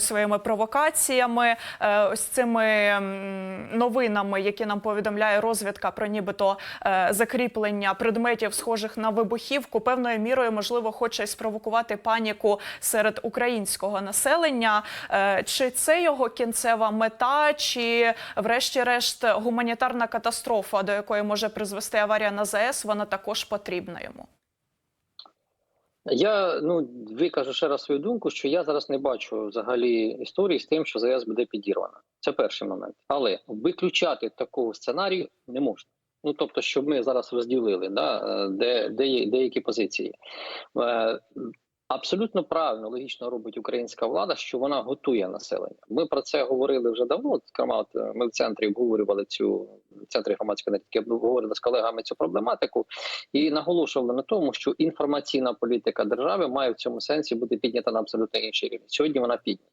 своїми провокаціями, е, ось цими новинами, які нам повідомляє розвідка про нібито е, закріплення предметів, схожих на вибухівку, певною мірою можливо хоче спровокувати паніку серед українського населення. Е, Чи це його кінцева мета, чи, врешті-решт, гуманітарна катастрофа, до якої може призвести аварія на ЗАЕС, вона також потрібна йому? Я ну викажу ще раз свою думку, що я зараз не бачу взагалі історії з тим, що ЗАЕС буде підірвана. Це перший момент. Але виключати такого сценарію не можна. Ну тобто, щоб ми зараз розділили, да, е, де, де деякі позиції. Абсолютно правильно, логічно робить українська влада, що вона готує населення. Ми про це говорили вже давно. Зокрема, ми в центрі обговорювали цю в центрі громадської аналітики обговорювали з колегами цю проблематику і наголошували на тому, що інформаційна політика держави має в цьому сенсі бути піднята на абсолютно інший рівень. Сьогодні вона піднята.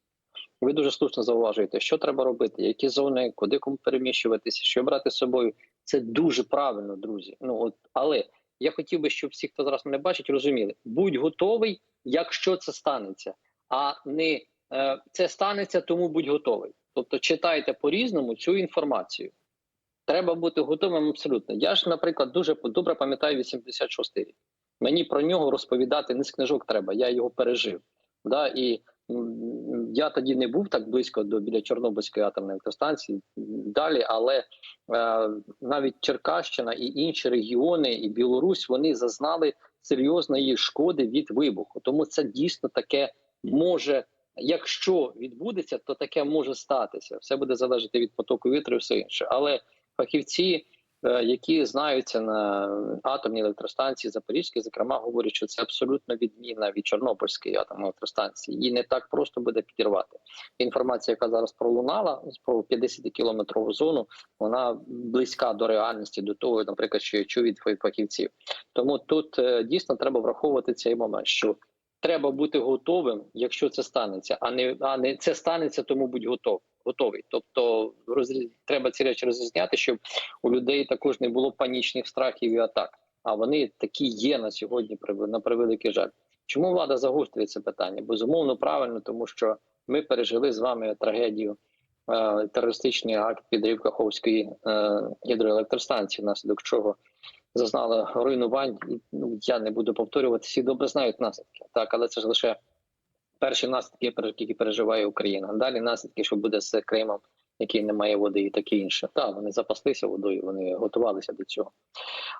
Ви дуже слушно зауважуєте, що треба робити, які зони, куди кому переміщуватися, що брати з собою. Це дуже правильно, друзі. Ну от але я хотів би, щоб всі, хто зараз мене бачить, розуміли, будь готовий, якщо це станеться, а не е, це станеться, тому будь готовий. Тобто читайте по різному цю інформацію. Треба бути готовим абсолютно. Я ж, наприклад, дуже добре пам'ятаю 86-й рік. Мені про нього розповідати не з книжок треба, я його пережив. Да? І я тоді не був так близько до біля Чорнобильської атомної електростанції далі, але е, навіть Черкащина і інші регіони, і Білорусь вони зазнали серйозної шкоди від вибуху. Тому це дійсно таке може. Якщо відбудеться, то таке може статися. Все буде залежати від потоку вітру і все інше. Але фахівці, які знаються на атомній електростанції Запорізькій, зокрема, говорять, що це абсолютно відміна від Чорнобильської атомної електростанції. Її не так просто буде підірвати. Інформація, яка зараз пролунала про 50 кілометрову зону, вона близька до реальності, до того, наприклад, що я чув від фахівців. Тому тут е, дійсно треба враховувати цей момент, що треба бути готовим, якщо це станеться, а не а не це станеться, тому будь готов, готовий. Тобто розріз... треба ці речі розрізняти, щоб у людей також не було панічних страхів і атак. А вони такі є на сьогодні, на превеликий жаль. Чому влада загострює це питання? Безумовно, правильно, тому що ми пережили з вами трагедію. е, Терористичний акт підрив Каховської е, гідроелектростанції, внаслідок чого зазнали руйнувань. Ну я не буду повторювати, всі добре знають наслідки. Так, але це ж лише перші наслідки, які переживає Україна. Далі наслідки, що буде з Кримом, який не має води, і таке інше. Так, вони запаслися водою, вони готувалися до цього.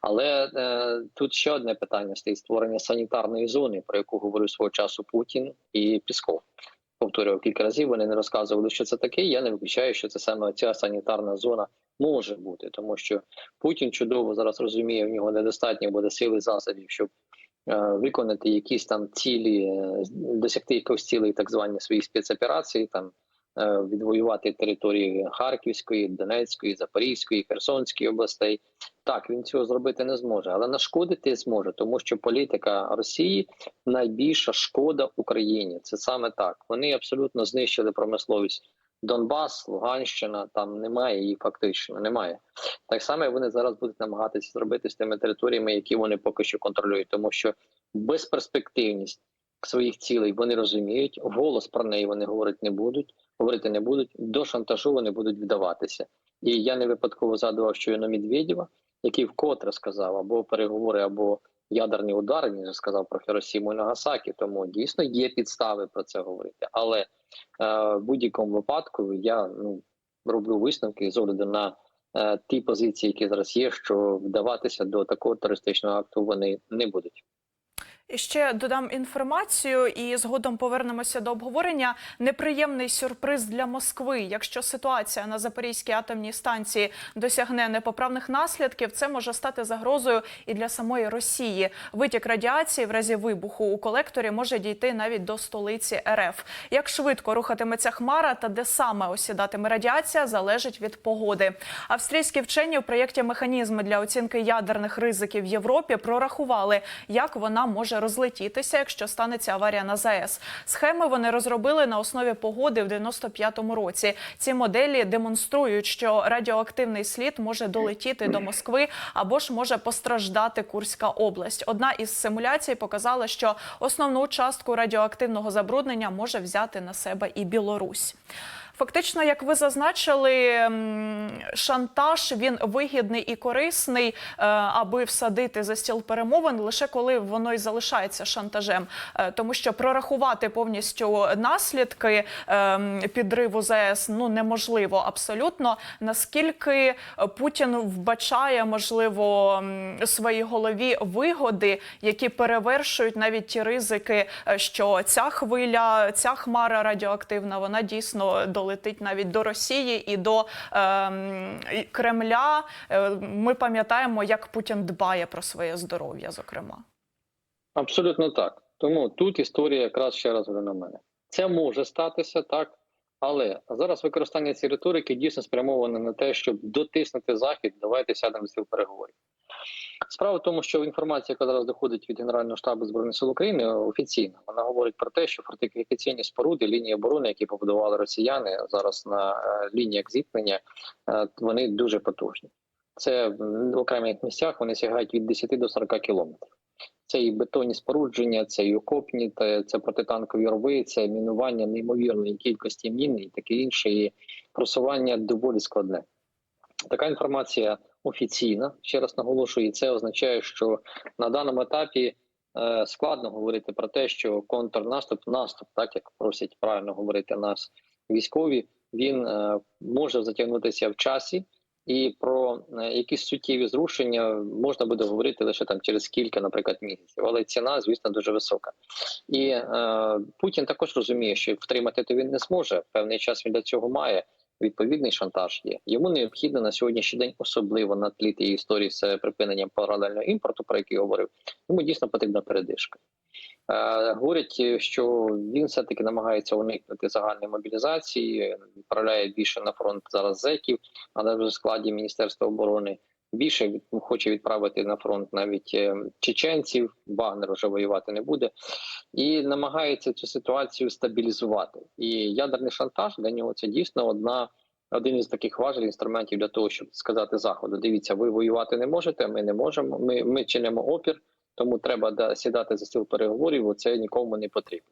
Але е, тут ще одне питання стоїть створення санітарної зони, про яку говорив свого часу Путін і Пісков. Повторював кілька разів. Вони не розказували, що це таке. Я не виключаю, що це саме ця санітарна зона може бути, тому що Путін чудово зараз розуміє, в нього недостатньо буде сили засобів, щоб е, виконати якісь там цілі, е, досягти якихось цілей, так звані свої спецоперації, там відвоювати території Харківської, Донецької, Запорізької, Херсонської областей. Так, він цього зробити не зможе, але нашкодити зможе, тому що політика Росії найбільша шкода Україні. Це саме так. Вони абсолютно знищили промисловість. Донбас, Луганщина, там немає її фактично, немає. Так само вони зараз будуть намагатися зробити з тими територіями, які вони поки що контролюють, тому що безперспективність своїх цілей вони розуміють, голос про неї вони говорити не будуть, говорити не будуть. До шантажу вони будуть вдаватися. І я не випадково згадував щойно Медведєва, який вкотре сказав або переговори, або ядерні удари. Він сказав про Хіросіму і Нагасакі. Тому дійсно є підстави про це говорити. Але е, в будь-якому випадку я ну роблю висновки з огляду на е, ті позиції, які зараз є, що вдаватися до такого терористичного акту вони не будуть. Ще додам інформацію, і згодом повернемося до обговорення. Неприємний сюрприз для Москви. Якщо ситуація на Запорізькій атомній станції досягне непоправних наслідків, це може стати загрозою і для самої Росії. Витік радіації в разі вибуху у колекторі може дійти навіть до столиці РФ. Як швидко рухатиметься хмара та де саме осідатиме радіація, залежить від погоди. Австрійські вчені у проєкті механізми для оцінки ядерних ризиків в Європі прорахували, як вона може може розлетітися, якщо станеться аварія на ЗАЕС. Схеми вони розробили на основі погоди в 95-му році. Ці моделі демонструють, що радіоактивний слід може долетіти до Москви або ж може постраждати Курська область. Одна із симуляцій показала, що основну частку радіоактивного забруднення може взяти на себе і Білорусь. Фактично, як ви зазначили, шантаж він вигідний і корисний, е, аби всадити за стіл перемовин лише коли воно й залишається шантажем, Е, тому що прорахувати повністю наслідки ем, підриву ЗАЕС ну неможливо абсолютно. Наскільки Путін вбачає, можливо, своїй голові вигоди, які перевершують навіть ті ризики, е, що ця хвиля, ця хмара радіоактивна, вона дійсно долетить навіть до Росії і до е, Кремля. Ми пам'ятаємо, як Путін дбає про своє здоров'я, зокрема. Абсолютно так. Тому тут історія якраз ще раз на мене. Це може статися так, але зараз використання цієї риторики дійсно спрямоване на те, щоб дотиснути захід. Давайте сядемо з переговорів. Справа в тому, що інформація, яка зараз доходить від Генерального штабу збройних сил України, офіційна. Вона говорить про те, що фортифікаційні споруди лінії оборони, які побудували росіяни зараз на е, лініях зіткнення, е, вони дуже потужні. Це в окремих місцях вони сягають від 10 до 40 кілометрів. Це і бетонні спорудження, це і окопні, це протитанкові рви, це мінування неймовірної кількості мін і таке інше. І просування доволі складне. Така інформація офіційна. Ще раз наголошую, і це означає, що на даному етапі е, складно говорити про те, що контрнаступ, наступ, так як просять правильно говорити нас військові, він е, може затягнутися в часі. І про е, якісь суттєві зрушення можна буде говорити лише там через кілька, наприклад, місяців. Але ціна, звісно, дуже висока. І е, Путін також розуміє, що втримати то він не зможе. Певний час він для цього має. Відповідний шантаж є. Йому необхідно на сьогоднішній день, особливо на тлі тієї історії з припиненням паралельного імпорту, про який говорив. Йому дійсно потрібна передишка. Е, говорять, що він все таки намагається уникнути загальної мобілізації, відправляє більше на фронт зараз зеків, але в складі Міністерства оборони. Більше хоче відправити на фронт навіть е, чеченців. Вагнер вже воювати не буде, і намагається цю ситуацію стабілізувати. І ядерний шантаж для нього це дійсно одна. Один із таких важливих інструментів для того, щоб сказати заходу: дивіться, ви воювати не можете. Ми не можемо. Ми, ми чинимо опір, тому треба сідати за стіл переговорів. Це нікому не потрібно.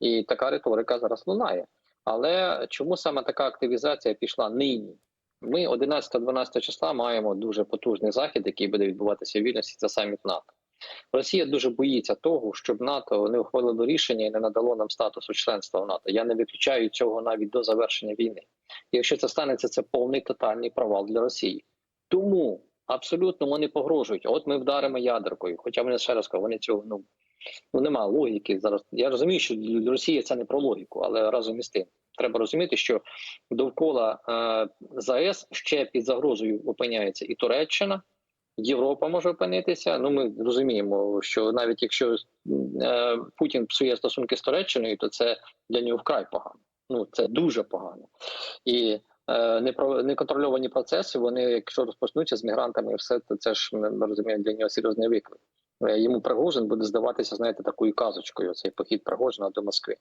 І така риторика зараз лунає. Але чому саме така активізація пішла нині? Ми 11-12 числа маємо дуже потужний захід, який буде відбуватися в вільності. Це саміт НАТО. Росія дуже боїться того, щоб НАТО не ухвалило рішення і не надало нам статусу членства в НАТО. Я не виключаю цього навіть до завершення війни. Якщо це станеться, це повний тотальний провал для Росії. Тому абсолютно вони погрожують. От ми вдаримо ядеркою. Хоча вони ще раз кажу, вони цього ну, ну немає логіки зараз. Я розумію, що для Росії це не про логіку, але разом із тим треба розуміти, що довкола е, ЗАЕС ще під загрозою опиняється і Туреччина. Європа може опинитися. Ну ми розуміємо, що навіть якщо е, Путін псує стосунки з Туреччиною, то це для нього вкрай погано. Ну це дуже погано і е, неконтрольовані процеси. Вони, якщо розпочнуться з мігрантами, все то це ж ми розуміємо для нього серйозний виклик. Е, Йому Пригожин буде здаватися, знаєте, такою казочкою. Цей похід Пригожина до Москви.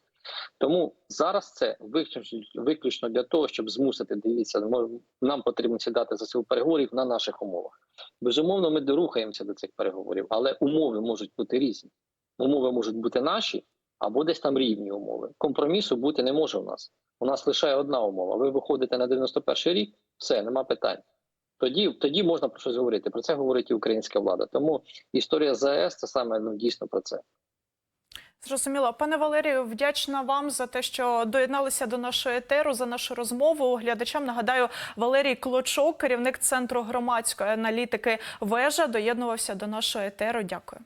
Тому зараз це виключно, виключно для того, щоб змусити. Дивіться, нам потрібно сідати за сил переговорів на наших умовах. Безумовно, ми дорухаємося до цих переговорів, але умови можуть бути різні. Умови можуть бути наші або десь там рівні умови. Компромісу бути не може у нас. У нас лише одна умова. Ви виходите на 91-й рік, все, нема питань. Тоді, тоді можна про щось говорити. Про це говорить і українська влада. Тому історія ЗАЕС це саме ну дійсно про це. Зрозуміло, пане Валерію, вдячна вам за те, що доєдналися до нашої етеру за нашу розмову. Глядачам нагадаю, Валерій Клочок, керівник центру громадської аналітики вежа, доєднувався до нашої етеру. Дякую.